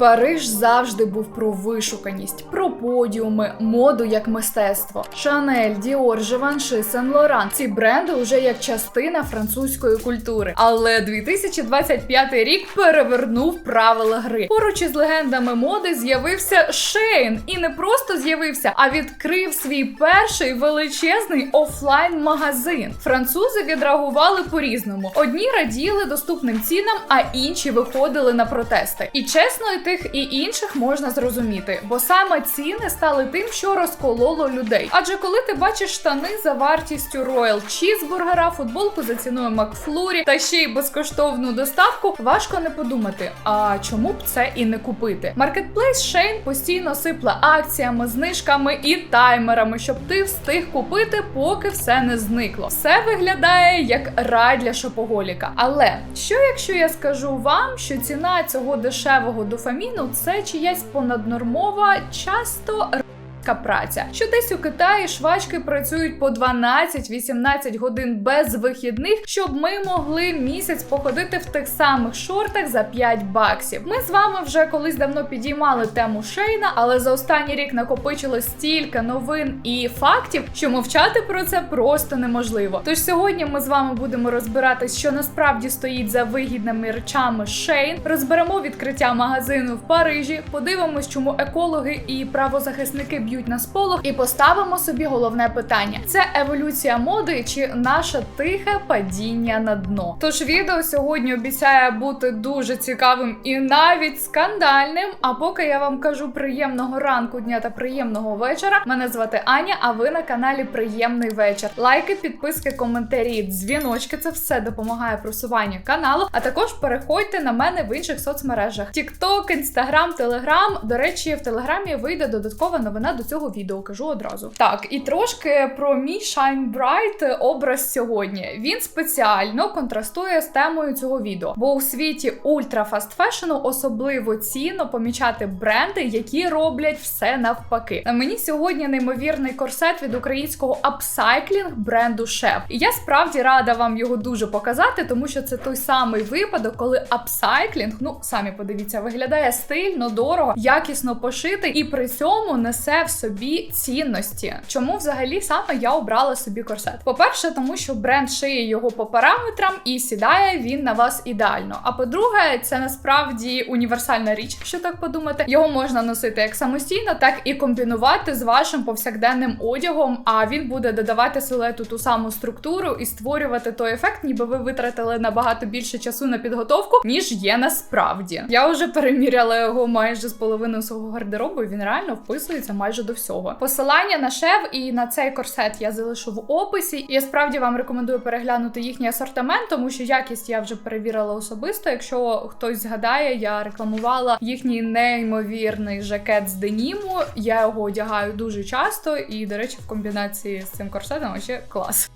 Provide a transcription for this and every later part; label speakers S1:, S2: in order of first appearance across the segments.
S1: Париж завжди був про вишуканість, про подіуми, моду як мистецтво. Шанель, Діор, Живанши, Сен Лоран ці бренди вже як частина французької культури. Але 2025 рік перевернув правила гри. Поруч із легендами моди з'явився Шейн, і не просто з'явився, а відкрив свій перший величезний офлайн-магазин. Французи відреагували по-різному. Одні раділи доступним цінам, а інші виходили на протести. І чесно, і тих і інших можна зрозуміти, бо саме ціни стали тим, що розкололо людей. Адже коли ти бачиш штани за вартістю Роял Чізбургера, футболку за ціною Макфлурі та ще й безкоштовну доставку, важко не подумати, а чому б це і не купити. Маркетплейс Шейн постійно сипле акціями, знижками і таймерами, щоб ти встиг купити, поки все не зникло. Все виглядає як рай для шопоголіка. Але що якщо я скажу вам, що ціна цього дешевого дофаміну це чиясь понаднормова, часто р**ка праця, що десь у Китаї швачки працюють по 12-18 годин без вихідних, щоб ми могли місяць походити в тих самих шортах за 5 баксів. Ми з вами вже колись давно підіймали тему Шейна, але за останній рік накопичилось стільки новин і фактів, що мовчати про це просто неможливо. Тож сьогодні ми з вами будемо розбиратись, що насправді стоїть за вигідними речами Шейн. Розберемо відкриття магазину в Парижі, подивимось, чому екологи і правозахисники б'ють на сполох, і поставимо собі головне питання: це еволюція моди чи наше тихе падіння на дно. Тож відео сьогодні обіцяє бути дуже цікавим і навіть скандальним. А поки я вам кажу приємного ранку, дня та приємного вечора. Мене звати Аня, а ви на каналі Приємний вечір. Лайки, підписки, коментарі, дзвіночки це все допомагає просуванню каналу. А також переходьте на мене в інших соцмережах: TikTok, Instagram, Telegram. До речі, в Телеграмі вийде додаткова новина до цього відео. Кажу одразу. Так, і трошки про мій Shine Bright образ сьогодні. Він спеціально контрастує з темою цього відео, бо у світі ультрафаст фешену особливо цінно помічати бренди, які роблять все навпаки. На мені сьогодні неймовірний корсет від українського апсайклінг бренду Шеф. І я справді рада вам його дуже показати, тому що це той самий випадок, коли апсайклінг, ну самі подивіться, виглядає стильно, дорого, якісно пошитий і при цьому несе собі цінності. Чому взагалі саме я обрала собі корсет? По-перше, тому що бренд шиє його по параметрам і сідає він на вас ідеально. А по-друге, це насправді універсальна річ, що так подумати. Його можна носити як самостійно, так і комбінувати з вашим повсякденним одягом. А він буде додавати силуету ту саму структуру і створювати той ефект, ніби ви витратили набагато більше часу на підготовку, ніж є насправді. Я вже переміряла його майже з половиною свого гардеробу. і Він реально вписується майже до всього. Посилання на шев і на цей корсет я залишу в описі. Я справді вам рекомендую переглянути їхній асортимент, тому що якість я вже перевірила особисто. Якщо хтось згадає, я рекламувала їхній неймовірний жакет з деніму. Я його одягаю дуже часто, і, до речі, в комбінації з цим корсетом ще клас.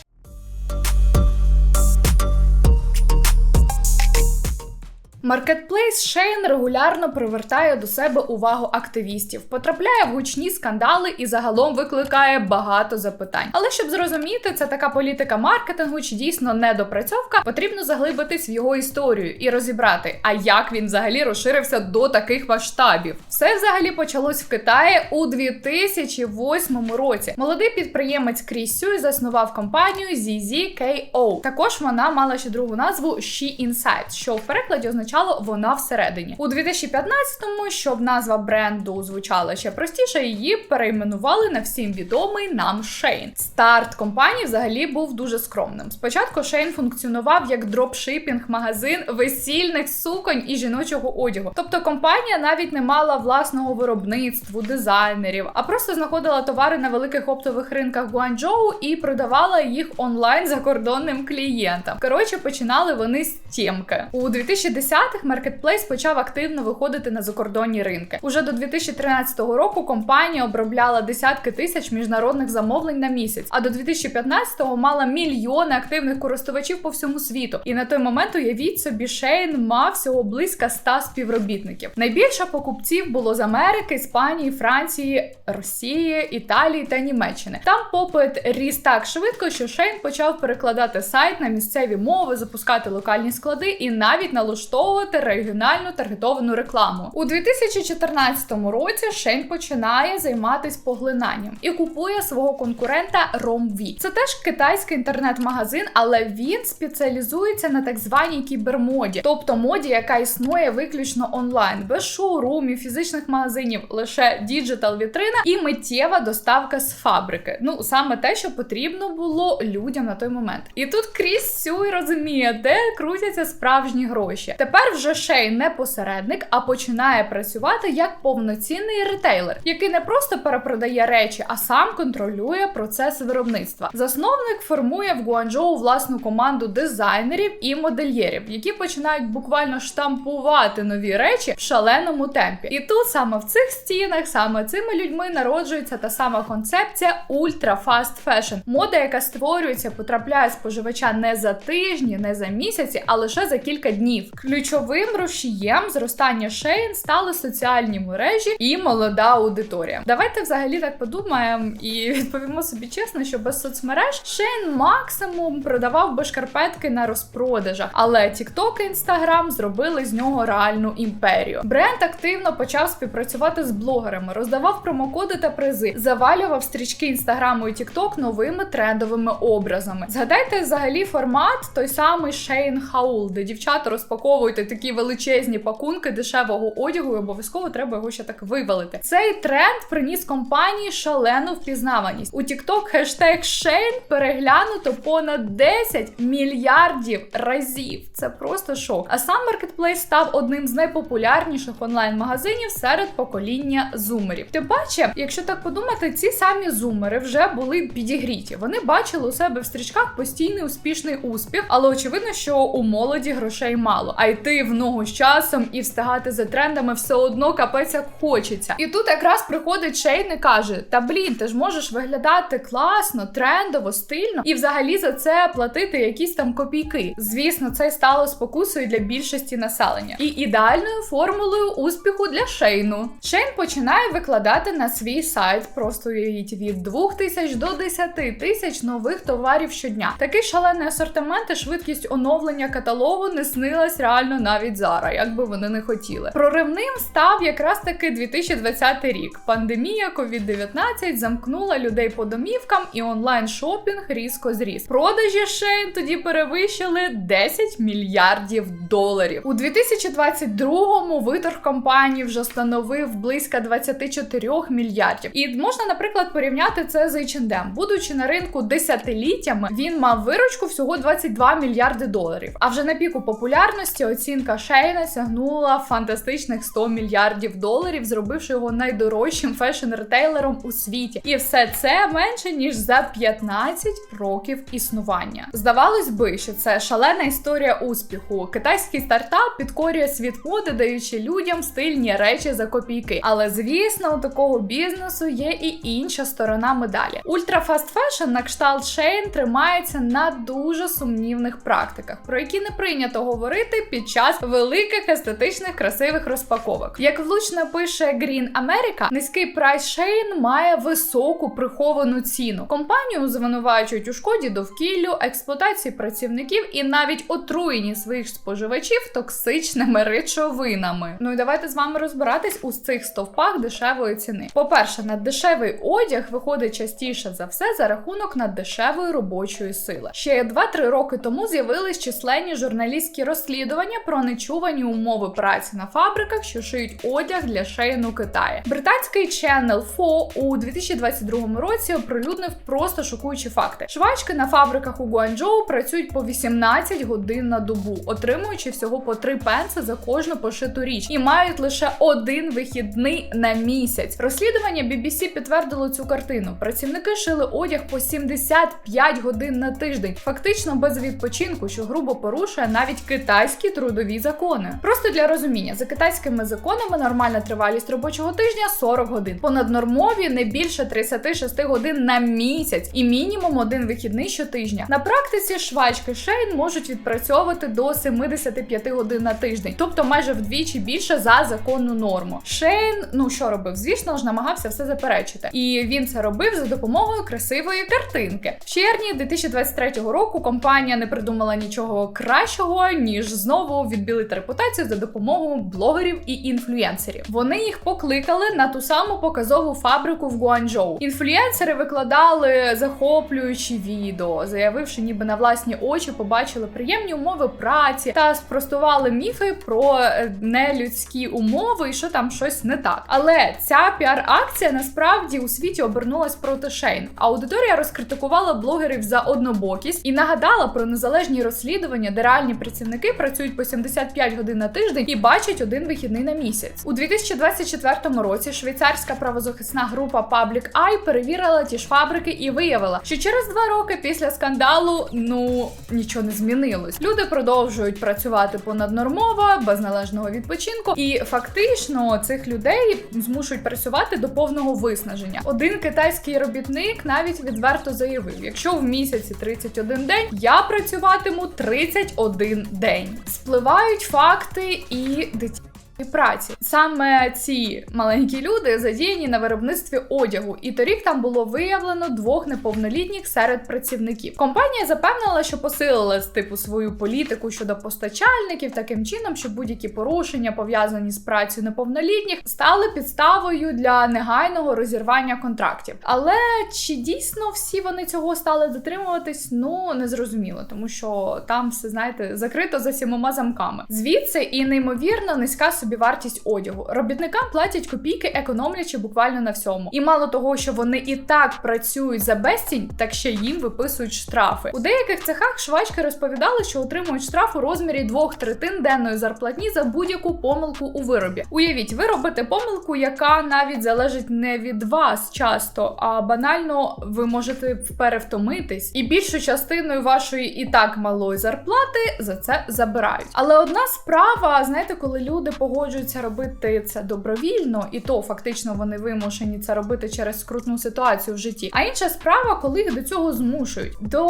S1: Маркетплейс Шейн регулярно привертає до себе увагу активістів, потрапляє в гучні скандали і загалом викликає багато запитань. Але щоб зрозуміти, це така політика маркетингу чи дійсно недопрацьовка, потрібно заглибитись в його історію і розібрати, а як він взагалі розширився до таких масштабів. Все взагалі почалось в Китаї у 2008 році. Молодий підприємець Кріс Сюй заснував компанію ZZKO. Також вона мала ще другу назву She Inside, що в перекладі означає означало вона всередині. У 2015-му, щоб назва бренду звучала ще простіше, її перейменували на всім відомий нам Шейн. Старт компанії взагалі був дуже скромним. Спочатку Шейн функціонував як дропшипінг-магазин весільних суконь і жіночого одягу. Тобто компанія навіть не мала власного виробництву, дизайнерів, а просто знаходила товари на великих оптових ринках Гуанчжоу і продавала їх онлайн закордонним клієнтам. Коротше, починали вони з тємки. У 2010 2010-х Marketplace почав активно виходити на закордонні ринки. Уже до 2013 року компанія обробляла десятки тисяч міжнародних замовлень на місяць, а до 2015-го мала мільйони активних користувачів по всьому світу. І на той момент уявіть собі, Шейн мав всього близько 100 співробітників. Найбільше покупців було з Америки, Іспанії, Франції, Росії, Італії та Німеччини. Там попит ріс так швидко, що Шейн почав перекладати сайт на місцеві мови, запускати локальні склади і навіть налаштовувати використовувати регіональну таргетовану рекламу. У 2014 році Шейн починає займатися поглинанням і купує свого конкурента Romv. Це теж китайський інтернет-магазин, але він спеціалізується на так званій кібермоді, тобто моді, яка існує виключно онлайн, без шоурумів, фізичних магазинів, лише діджитал вітрина і миттєва доставка з фабрики. Ну саме те, що потрібно було людям на той момент. І тут Кріс Сюй розуміє, де крутяться справжні гроші. Тепер вже Шейн не посередник, а починає працювати як повноцінний ретейлер, який не просто перепродає речі, а сам контролює процес виробництва. Засновник формує в Гуанчжоу власну команду дизайнерів і модельєрів, які починають буквально штампувати нові речі в шаленому темпі. І тут саме в цих стінах, саме цими людьми народжується та сама концепція ультра фаст фешн. Мода, яка створюється, потрапляє споживача не за тижні, не за місяці, а лише за кілька днів. Ключовим рушієм зростання шейн стали соціальні мережі і молода аудиторія. Давайте взагалі так подумаємо і відповімо собі чесно, що без соцмереж Шейн максимум продавав би шкарпетки на розпродажах, але TikTok і Instagram зробили з нього реальну імперію. Бренд активно почав співпрацювати з блогерами, роздавав промокоди та призи, завалював стрічки інстаграму і TikTok новими трендовими образами. Згадайте взагалі формат той самий Шейн Хаул, де дівчата розпаковують такі величезні пакунки дешевого одягу, і обов'язково треба його ще так вивалити. Цей тренд приніс компанії шалену впізнаваність. У TikTok хештег Шейн переглянуто понад 10 мільярдів разів. Це просто шок. А сам маркетплейс став одним з найпопулярніших онлайн-магазинів серед покоління зумерів. Тим паче, якщо так подумати, ці самі зумери вже були підігріті. Вони бачили у себе в стрічках постійний успішний успіх, але очевидно, що у молоді грошей мало. А йти в ногу з часом і встигати за трендами все одно капець як хочеться. І тут якраз приходить Шейн і каже: Та блін, ти ж можеш виглядати класно, трендово, стильно і взагалі за це платити якісь там копійки. Звісно, це стало спокусою для більшості населення і ідеальною формулою успіху для Шейну. Шейн починає викладати на свій сайт просто уявіть від 2 тисяч до 10 тисяч нових товарів щодня. Такий шалений асортимент і швидкість оновлення каталогу не снилась реально навіть зараз, як би вони не хотіли. Проривним став якраз таки 2020 рік. Пандемія COVID-19 замкнула людей по домівкам, і онлайн шопінг різко зріс. Продажі Шейн тоді перевищили 10 мільярдів доларів. У 2022-му виторг компанії вже становив близько 24 мільярдів. І можна, наприклад, порівняти це з H&M. Будучи на ринку десятиліттями, він мав виручку всього 22 мільярди доларів. А вже на піку популярності оцінка Шейна сягнула фантастичних 100 мільярдів доларів, зробивши його найдорожчим фешн-ретейлером у світі. І все це менше ніж за 15 років існування. Здавалось би, що це шалена історія успіху. Китайський стартап підкорює світ моди, даючи людям стильні речі за копійки. Але звісно, у такого бізнесу є і інша сторона медалі. Ультрафаст фешн на кшталт Шейн тримається на дуже сумнівних практиках, про які не прийнято говорити під час великих естетичних красивих розпаковок. Як влучно пише Green America, низький прайс Шейн має високу приховану ціну. Компанію звинувачують у шкоді довкіллю, експлуатації працівників і навіть отруєнні своїх споживачів токсичними речовинами. Ну і давайте з вами розбиратись у цих стовпах дешевої ціни. По-перше, наддешевий одяг виходить частіше за все за рахунок наддешевої робочої сили. Ще 2-3 роки тому з'явились численні журналістські розслідування про нечувані умови праці на фабриках, що шиють одяг для шейну Китаю. Британський Channel 4 у 2022 році оприлюднив просто шокуючі факти. Швачки на фабриках у Гуанчжоу працюють по 18 годин на добу, отримуючи всього по 3 пенси за кожну пошиту річ, і мають лише один вихідний на місяць. Розслідування BBC підтвердило цю картину. Працівники шили одяг по 75 годин на тиждень, фактично без відпочинку, що грубо порушує навіть китайські трудові закони. Просто для розуміння, за китайськими законами нормальна тривалість робочого тижня 40 годин. Понаднормові не більше 36 годин на місяць і мінімум один вихідний щотижня. На практиці швачки Шейн можуть відпрацьовувати до 75 годин на тиждень, тобто майже вдвічі більше за законну норму. Шейн, ну що робив? Звісно ж, намагався все заперечити, і він це робив за допомогою красивої картинки. В червні 2023 року компанія не придумала нічого кращого ніж знову відбілити репутацію за допомогою блогерів і інфлюенсерів. Вони їх покликали на ту саму показову фабрику в Гуанчжоу. Інфлюенсери викладали захоплюючі відео, заявивши, ніби на власні очі побачили приємні умови праці та спростували міфи про е, нелюдські умови і що там щось не так. Але ця піар-акція насправді у світі обернулась проти Шейн. Аудиторія розкритикувала блогерів за однобокість і нагадала про незалежні розслідування, де реальні працівники працюють по 75 годин на тиждень і бачать один вихідний на місяць. У 2024 році швейцарська правозахисна група Public Eye перевірила ті ж фабрики і виявила, що через два роки після скандалу ну нічого не змінилось. Люди продовжують працювати понаднормово, без належного відпочинку, і фактично цих людей змушують працювати до повного виснаження. Один китайський робітник навіть відверто заявив: якщо в місяці 31 день, я працюватиму 31 день. Спливають факти і дитя. І праці саме ці маленькі люди задіяні на виробництві одягу, і торік там було виявлено двох неповнолітніх серед працівників. Компанія запевнила, що посилила з типу свою політику щодо постачальників таким чином, що будь-які порушення пов'язані з працею неповнолітніх стали підставою для негайного розірвання контрактів. Але чи дійсно всі вони цього стали дотримуватись? Ну не зрозуміло, тому що там все знаєте закрито за сімома замками. Звідси і неймовірно низька собівартість одягу. Робітникам платять копійки, економлячи буквально на всьому. І мало того, що вони і так працюють за безцінь, так ще їм виписують штрафи. У деяких цехах швачки розповідали, що отримують штраф у розмірі двох третин денної зарплатні за будь-яку помилку у виробі. Уявіть, ви робите помилку, яка навіть залежить не від вас часто, а банально ви можете перевтомитись, і більшу частиною вашої і так малої зарплати за це забирають. Але одна справа, знаєте, коли люди погоджуються робити це добровільно, і то фактично вони вимушені це робити через скрутну ситуацію в житті. А інша справа, коли їх до цього змушують. До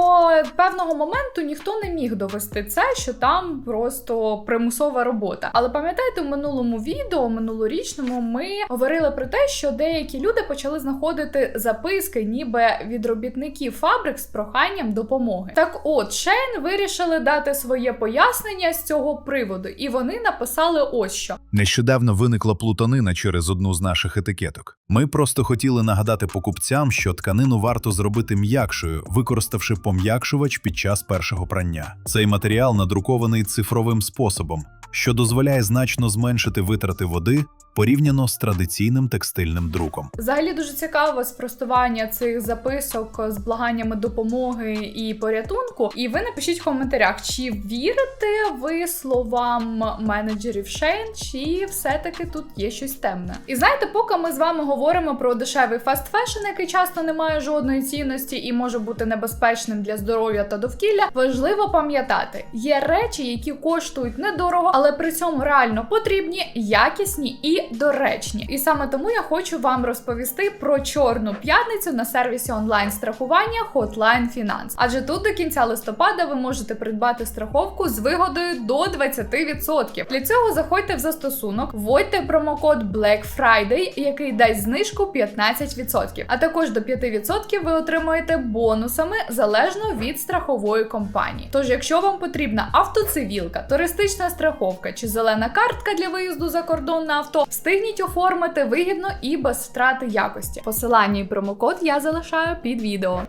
S1: певного моменту ніхто не міг довести це, що там просто примусова робота. Але пам'ятаєте, в минулому відео, минулорічному, ми говорили про те, що деякі люди почали знаходити записки, ніби від робітників фабрик з проханням допомоги. Так, от Шейн вирішили дати своє пояснення з цього приводу, і вони написали ось що.
S2: Нещодавно виникла плутанина через одну з наших етикеток. Ми просто хотіли нагадати покупцям, що тканину варто зробити м'якшою, використавши пом'якшувач під час першого прання. Цей матеріал надрукований цифровим способом, що дозволяє значно зменшити витрати води порівняно з традиційним текстильним друком.
S1: Взагалі дуже цікаве спростування цих записок з благаннями допомоги і порятунку. І ви напишіть в коментарях, чи вірите ви словам менеджерів Шейн, чи все-таки тут є щось темне. І знаєте, поки ми з вами говоримо про дешевий фаст фешн, який часто не має жодної цінності і може бути небезпечним для здоров'я та довкілля, важливо пам'ятати, є речі, які коштують недорого, але при цьому реально потрібні, якісні і доречні. І саме тому я хочу вам розповісти про чорну п'ятницю на сервісі онлайн страхування Hotline Finance. Адже тут до кінця листопада ви можете придбати страховку з вигодою до 20%. Для цього заходьте в застосунок, вводьте промокод Black Friday, який дасть знижку 15%. А також до 5% ви отримаєте бонусами залежно від страхової компанії. Тож, якщо вам потрібна автоцивілка, туристична страховка чи зелена картка для виїзду за кордон на авто, встигніть оформити вигідно і без втрати якості. Посилання і промокод я залишаю під відео.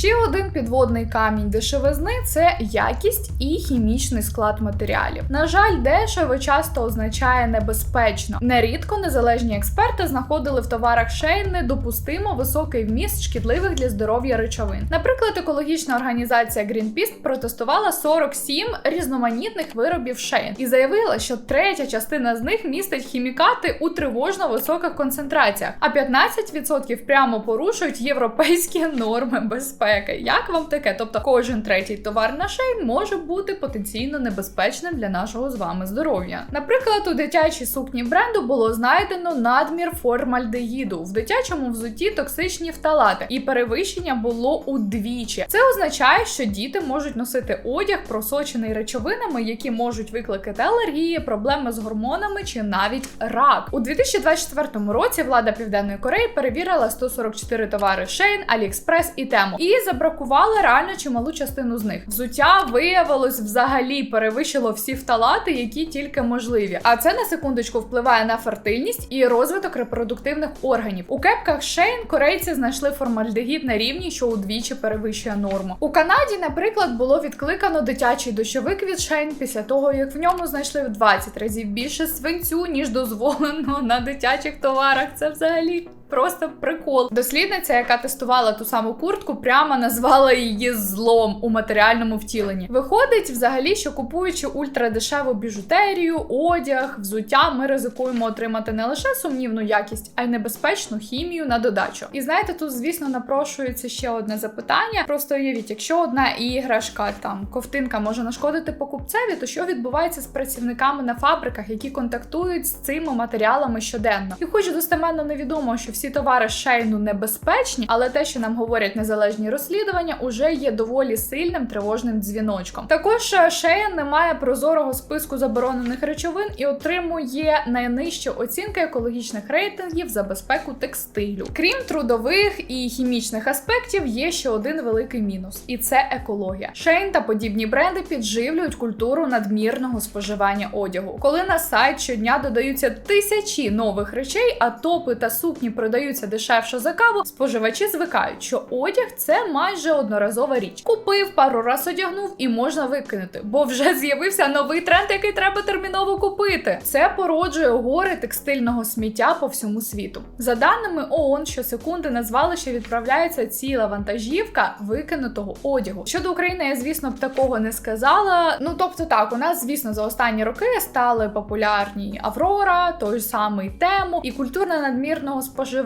S1: Ще один підводний камінь дешевизни це якість і хімічний склад матеріалів. На жаль, дешево часто означає небезпечно. Нерідко незалежні експерти знаходили в товарах шейн недопустимо високий вміст шкідливих для здоров'я речовин. Наприклад, екологічна організація Greenpeace протестувала 47 різноманітних виробів шейн і заявила, що третя частина з них містить хімікати у тривожно високих концентраціях, а 15% прямо порушують європейські норми безпеки. Як вам таке? Тобто кожен третій товар на шейн може бути потенційно небезпечним для нашого з вами здоров'я. Наприклад, у дитячій сукні бренду було знайдено надмір формальдегіду в дитячому взутті токсичні фталати, і перевищення було удвічі. Це означає, що діти можуть носити одяг, просочений речовинами, які можуть викликати алергії, проблеми з гормонами чи навіть рак. У 2024 році влада Південної Кореї перевірила 144 товари Шейн, Аліекспрес і Тему і забракували реально чималу частину з них. Взуття виявилось взагалі перевищило всі вталати, які тільки можливі. А це на секундочку впливає на фертильність і розвиток репродуктивних органів. У кепках Шейн корейці знайшли формальдегід на рівні, що удвічі перевищує норму. У Канаді, наприклад, було відкликано дитячий дощовик від Шейн після того, як в ньому знайшли в 20 разів більше свинцю, ніж дозволено на дитячих товарах. Це взагалі. Просто прикол. Дослідниця, яка тестувала ту саму куртку, прямо назвала її злом у матеріальному втіленні. Виходить, взагалі, що купуючи ультрадешеву біжутерію, одяг, взуття, ми ризикуємо отримати не лише сумнівну якість, а й небезпечну хімію на додачу. І знаєте, тут, звісно, напрошується ще одне запитання. Просто уявіть, якщо одна іграшка, там ковтинка може нашкодити покупцеві, то що відбувається з працівниками на фабриках, які контактують з цими матеріалами щоденно? І хоч достеменно невідомо, що всі товари шейну небезпечні, але те, що нам говорять незалежні розслідування, уже є доволі сильним тривожним дзвіночком. Також е, Шейн не має прозорого списку заборонених речовин і отримує найнижчі оцінки екологічних рейтингів за безпеку текстилю. Крім трудових і хімічних аспектів, є ще один великий мінус, і це екологія. Шейн та подібні бренди підживлюють культуру надмірного споживання одягу. Коли на сайт щодня додаються тисячі нових речей, а топи та сукні продаються дешевше за каву, споживачі звикають, що одяг це майже одноразова річ. Купив пару раз одягнув і можна викинути, бо вже з'явився новий тренд, який треба терміново купити. Це породжує гори текстильного сміття по всьому світу. За даними ООН, щосекунди на звалище відправляється ціла вантажівка викинутого одягу. Щодо України, я звісно б такого не сказала. Ну тобто, так, у нас, звісно, за останні роки стали популярні Аврора, той самий тему, і культура надмірного споживання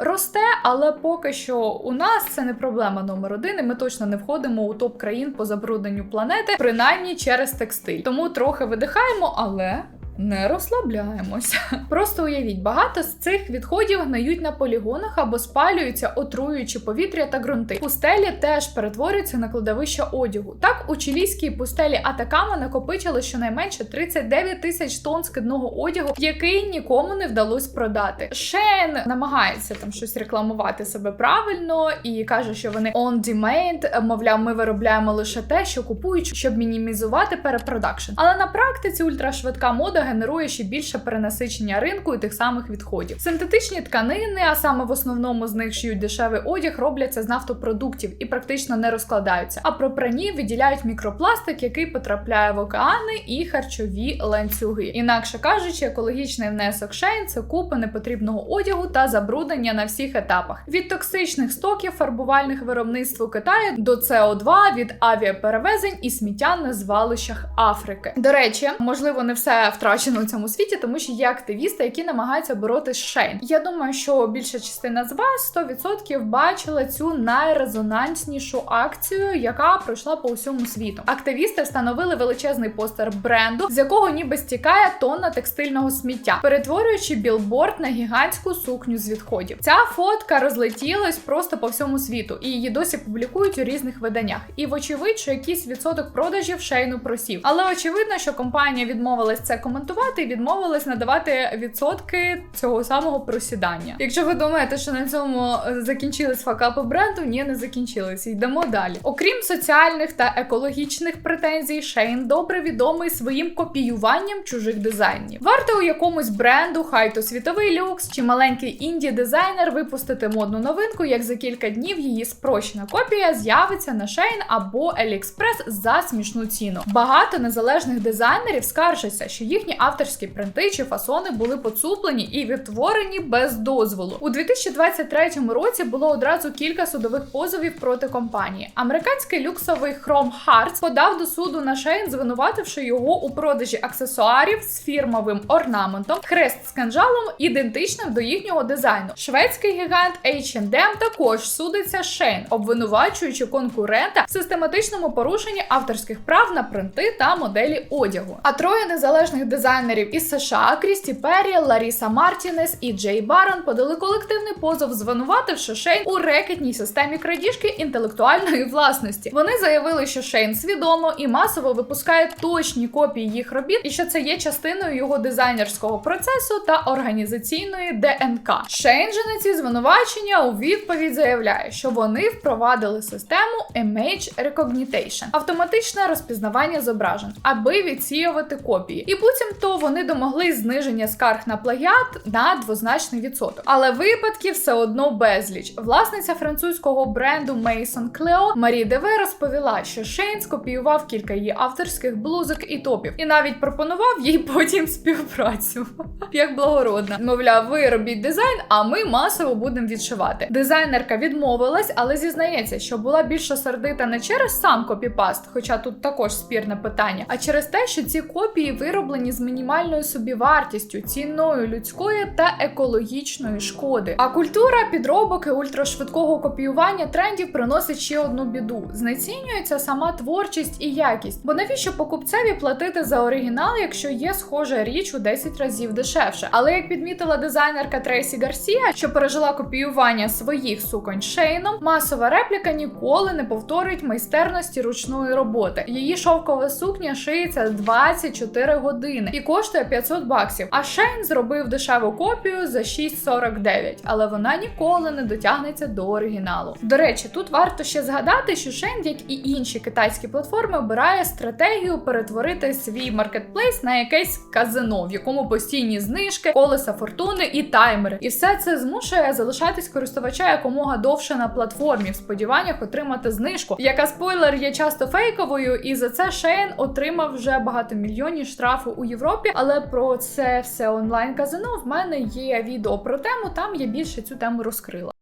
S1: росте, але поки що у нас це не проблема номер один. і Ми точно не входимо у топ країн по забрудненню планети, принаймні через текстиль. Тому трохи видихаємо, але. Не розслабляємося. Просто уявіть, багато з цих відходів гниють на полігонах або спалюються, отруюючи повітря та ґрунти. Пустелі теж перетворюються на кладовище одягу. Так у чилійській пустелі Атакама накопичили щонайменше 39 тисяч тонн скидного одягу, який нікому не вдалося продати. Шен намагається там щось рекламувати себе правильно і каже, що вони on demand, мовляв, ми виробляємо лише те, що купують, щоб мінімізувати перепродакшн. Але на практиці ультрашвидка мода генерує ще більше перенасичення ринку і тих самих відходів. Синтетичні тканини, а саме в основному з них шиють дешевий одяг, робляться з нафтопродуктів і практично не розкладаються. А про прані виділяють мікропластик, який потрапляє в океани і харчові ланцюги. Інакше кажучи, екологічний внесок Шейн це купа непотрібного одягу та забруднення на всіх етапах: від токсичних стоків фарбувальних виробництв у Китаї до СО2, від авіаперевезень і сміття на звалищах Африки. До речі, можливо, не все втрачено у цьому світі, тому що є активісти, які намагаються боротися з Шейн. Я думаю, що більша частина з вас 100% бачила цю найрезонанснішу акцію, яка пройшла по усьому світу. Активісти встановили величезний постер бренду, з якого ніби стікає тонна текстильного сміття, перетворюючи білборд на гігантську сукню з відходів. Ця фотка розлетілась просто по всьому світу, і її досі публікують у різних виданнях. І вочевидь, що якийсь відсоток продажів шейну просів. Але очевидно, що компанія відмовилась це коментувати і відмовилась надавати відсотки цього самого просідання. Якщо ви думаєте, що на цьому закінчились факапи бренду, ні, не закінчились. Йдемо далі. Окрім соціальних та екологічних претензій, Шейн добре відомий своїм копіюванням чужих дизайнів. Варто у якомусь бренду, хай то світовий люкс чи маленький інді дизайнер випустити модну новинку, як за кілька днів її спрощена копія з'явиться на Шейн або AliExpress за смішну ціну. Багато незалежних дизайнерів скаржаться, що їхні авторські принти чи фасони були поцуплені і відтворені без дозволу. У 2023 році було одразу кілька судових позовів проти компанії. Американський люксовий Chrome Hearts подав до суду на Шейн, звинувативши його у продажі аксесуарів з фірмовим орнаментом, хрест з канжалом, ідентичним до їхнього дизайну. Шведський гігант H&M також судиться Шейн, обвинувачуючи конкурента в систематичному порушенні авторських прав на принти та моделі одягу. А троє незалежних дизайнерів дизайнерів із США Крісті Перрі, Ларіса Мартінес і Джей Барон подали колективний позов, звинувативши Шейн у рекетній системі крадіжки інтелектуальної власності. Вони заявили, що Шейн свідомо і масово випускає точні копії їх робіт, і що це є частиною його дизайнерського процесу та організаційної ДНК. Шейн же на ці звинувачення у відповідь заявляє, що вони впровадили систему Image Recognition – автоматичне розпізнавання зображень, аби відсіювати копії. І буцімто вони домогли зниження скарг на плагіат на двозначний відсоток. Але випадків все одно безліч. Власниця французького бренду Maison Cleo Марі Деве розповіла, що Шейн скопіював кілька її авторських блузок і топів, і навіть пропонував їй потім співпрацю. Як благородна. Мовляв, ви робіть дизайн, а ми масово будемо відшивати. Дизайнерка відмовилась, але зізнається, що була більше сердита не через сам копіпаст, хоча тут також спірне питання, а через те, що ці копії вироблені з мінімальною собівартістю, ціною людської та екологічної шкоди. А культура підробок і ультрашвидкого копіювання трендів приносить ще одну біду: знецінюється сама творчість і якість. Бо навіщо покупцеві платити за оригінал, якщо є схожа річ у 10 разів дешевше? Але як підмітила дизайнерка Трейсі Гарсія, що пережила копіювання своїх суконь шейном, масова репліка ніколи не повторить майстерності ручної роботи. Її шовкова сукня шиється 24 години і коштує 500 баксів. А Шейн зробив дешеву копію за 6,49, але вона ніколи не дотягнеться до оригіналу. До речі, тут варто ще згадати, що Шейн, як і інші китайські платформи, обирає стратегію перетворити свій маркетплейс на якесь казино, в якому постійні знижки, колеса фортуни і таймери. І все це змушує залишатись користувача якомога довше на платформі в сподіваннях отримати знижку, яка спойлер є часто фейковою, і за це Шейн отримав вже багатомільйонні штрафи у Європі. Але про це все онлайн казино в мене є відео про тему. Там я більше цю тему розкрила.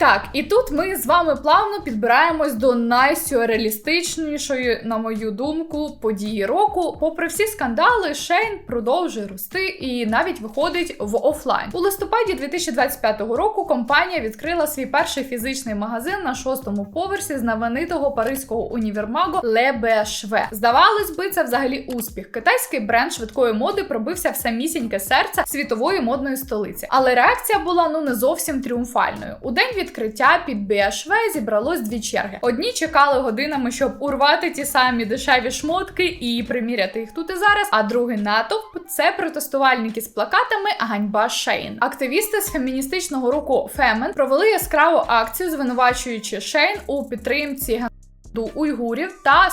S1: Так, і тут ми з вами плавно підбираємось до найсюрреалістичнішої, на мою думку, події року. Попри всі скандали, Шейн продовжує рости і навіть виходить в офлайн. У листопаді 2025 року компанія відкрила свій перший фізичний магазин на шостому поверсі знаменитого паризького універмагу BHV. Здавалось би, це взагалі успіх. Китайський бренд швидкої моди пробився в самісіньке серце світової модної столиці. Але реакція була ну не зовсім тріумфальною. У день відкриття під БШВ зібралось дві черги. Одні чекали годинами, щоб урвати ті самі дешеві шмотки і приміряти їх тут і зараз. А другий натовп це протестувальники з плакатами Ганьба Шейн. Активісти з феміністичного руку Фемен провели яскраву акцію, звинувачуючи Шейн у підтримці генду уйгурів та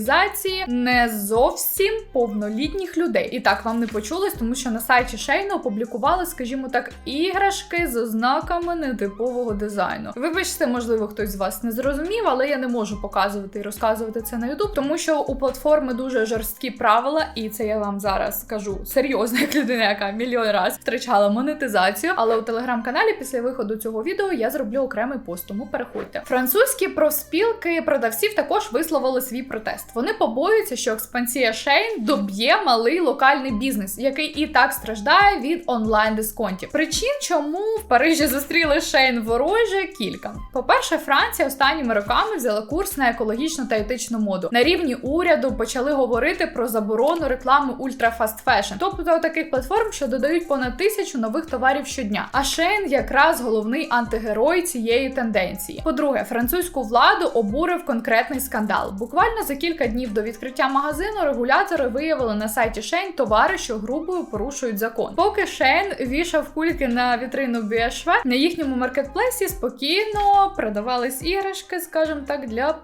S1: Організації не зовсім повнолітніх людей. І так вам не почулось, тому що на сайті Шейна опублікували, скажімо так, іграшки з ознаками нетипового дизайну. Вибачте, можливо, хтось з вас не зрозумів, але я не можу показувати і розказувати це на YouTube, тому що у платформи дуже жорсткі правила, і це я вам зараз скажу серйозно, як людина, яка мільйон раз втрачала монетизацію. Але у телеграм-каналі після виходу цього відео я зроблю окремий пост, тому переходьте. Французькі профспілки продавців також висловили свій протест. Вони побоюються, що експансія Шейн доб'є малий локальний бізнес, який і так страждає від онлайн дисконтів. Причин, чому в Парижі зустріли Шейн вороже, кілька. По-перше, Франція останніми роками взяла курс на екологічну та етичну моду. На рівні уряду почали говорити про заборону реклами ультрафаст фешн, тобто таких платформ, що додають понад тисячу нових товарів щодня. А Шейн якраз головний антигерой цієї тенденції. По-друге, французьку владу обурив конкретний скандал. Буквально за кілька днів до відкриття магазину регулятори виявили на сайті Шейн товари, що грубою порушують закон. Поки Шейн вішав кульки на вітрину BHV, на їхньому маркетплейсі спокійно продавались іграшки, скажімо так, для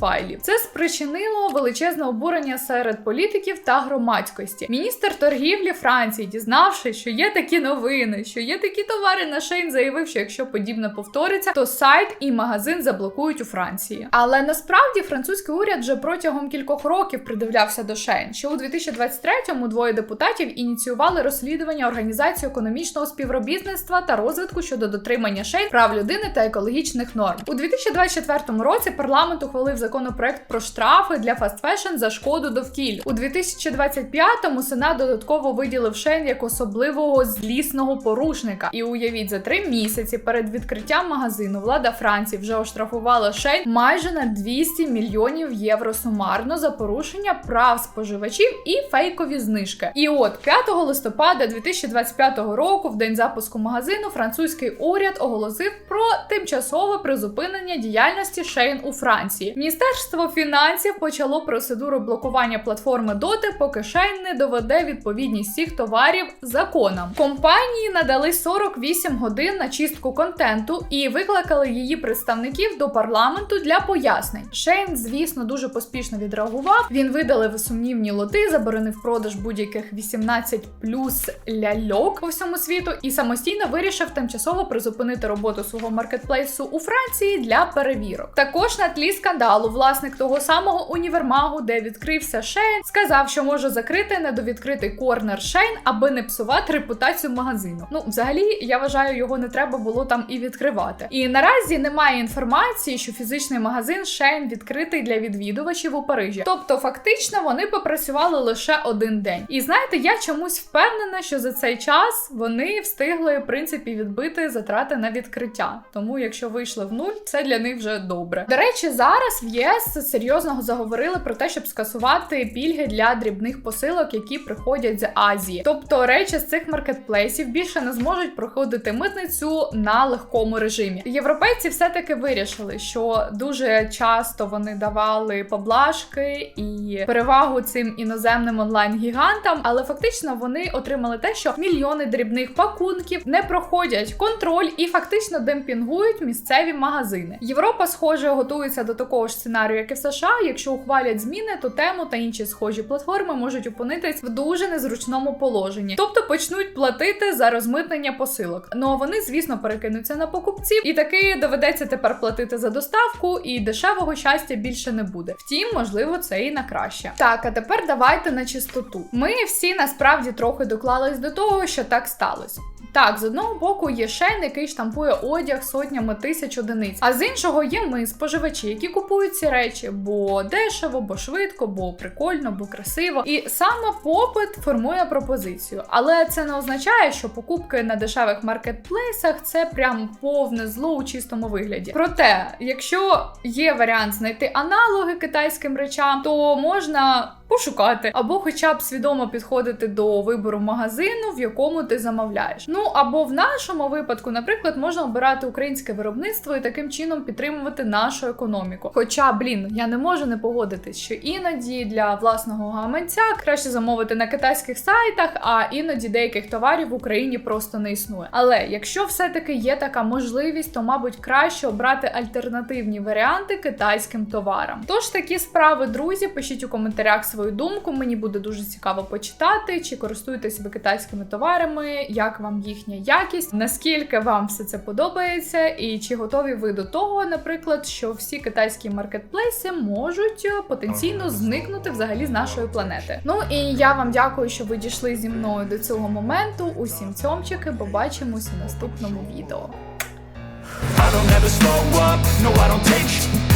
S1: файлів. Це спричинило величезне обурення серед політиків та громадськості. Міністр торгівлі Франції, дізнавшись, що є такі новини, що є такі товари на Шейн, заявив, що якщо подібне повториться, то сайт і магазин заблокують у Франції. Але насправді французький уряд вже протягом кількох років придивлявся до Шейн. Що у 2023-му двоє депутатів ініціювали розслідування організації економічного співробітництва та розвитку щодо дотримання Шейн прав людини та екологічних норм. У 2024 році парламент ухвалив законопроект про штрафи для фастфешн за шкоду довкіллю. У 2025-му Сенат додатково виділив Шейн як особливого злісного порушника. І уявіть, за три місяці перед відкриттям магазину влада Франції вже оштрафувала Шейн майже на 200 мільйонів євро сумарно за порушення прав споживачів і фейкові знижки. І от 5 листопада 2025 року, в день запуску магазину, французький уряд оголосив про тимчасове призупинення діяльності Шейн у Франції. Міністерство фінансів почало процедуру блокування платформи доти, поки Шейн не доведе відповідність всіх товарів законам. Компанії надали 48 годин на чистку контенту і викликали її представників до парламенту для пояснень. Шейн, звісно, дуже поспішно відреагував. Він видалив сумнівні лоти, заборонив продаж будь-яких 18 плюс ляльок по всьому світу і самостійно вирішив тимчасово призупинити роботу свого маркетплейсу у Франції для перевірок. Також на тлі скандалу власник того самого універмагу, де відкрився Шейн, сказав, що може закрити недовідкритий корнер Шейн, аби не псувати репутацію магазину. Ну, взагалі, я вважаю, його не треба було там і відкривати. І наразі немає інформації, що фізичний магазин Шейн відкритий для відвідувачів у Парижі. Тобто, фактично, вони попрацювали лише один день. І знаєте, я чомусь впевнена, що за цей час вони встигли в принципі відбити затрати на відкриття. Тому, якщо вийшли в нуль, це для них вже добре. До речі, зараз в ЄС серйозно заговорили про те, щоб скасувати пільги для дрібних посилок, які приходять з Азії. Тобто речі з цих маркетплейсів більше не зможуть проходити митницю на легкому режимі. Європейці все-таки вирішили, що дуже часто вони давали поблажки і перевагу цим іноземним онлайн-гігантам, але фактично вони отримали те, що мільйони дрібних пакунків не проходять контроль і фактично демпінгують місцеві магазини. Європа, схоже, готується до такого ж сценарію, як і в США. Якщо ухвалять зміни, то тему та інші схожі платформи можуть опинитись в дуже незручному положенні, тобто почнуть платити за розмитнення посилок. Ну а вони, звісно, перекинуться на покупців, і таки доведеться тепер платити за доставку, і дешевого щастя більше не буде. Втім, можливо, це і на краще. Так, а тепер давайте на чистоту. Ми всі насправді трохи доклались до того, що так сталося. Так, з одного боку є Шейн, який штампує одяг сотнями тисяч одиниць, а з іншого є ми, споживачі, які купують ці речі, бо дешево, бо швидко, бо прикольно, бо красиво. І саме попит формує пропозицію. Але це не означає, що покупки на дешевих маркетплейсах це прям повне зло у чистому вигляді. Проте, якщо є варіант знайти аналоги китайським речам, то можна пошукати, або хоча б свідомо підходити до вибору магазину, в якому ти замовляєш. Ну або в нашому випадку, наприклад, можна обирати українське виробництво і таким чином підтримувати нашу економіку. Хоча, блін, я не можу не погодитись, що іноді для власного гаманця краще замовити на китайських сайтах, а іноді деяких товарів в Україні просто не існує. Але якщо все-таки є така можливість, то мабуть краще обрати альтернативні варіанти китайським товарам. Тож такі справи, друзі, пишіть у коментарях свою думку. Мені буде дуже цікаво почитати, чи користуєтесь ви китайськими товарами, як вам їхня якість, наскільки вам все це подобається, і чи готові ви до того, наприклад, що всі китайські маркетплейси можуть потенційно зникнути взагалі з нашої планети. Ну і я вам дякую, що ви дійшли зі мною до цього моменту. Усім цьомчики, побачимось у наступному відео.
S3: I don't ever slow up, no I don't take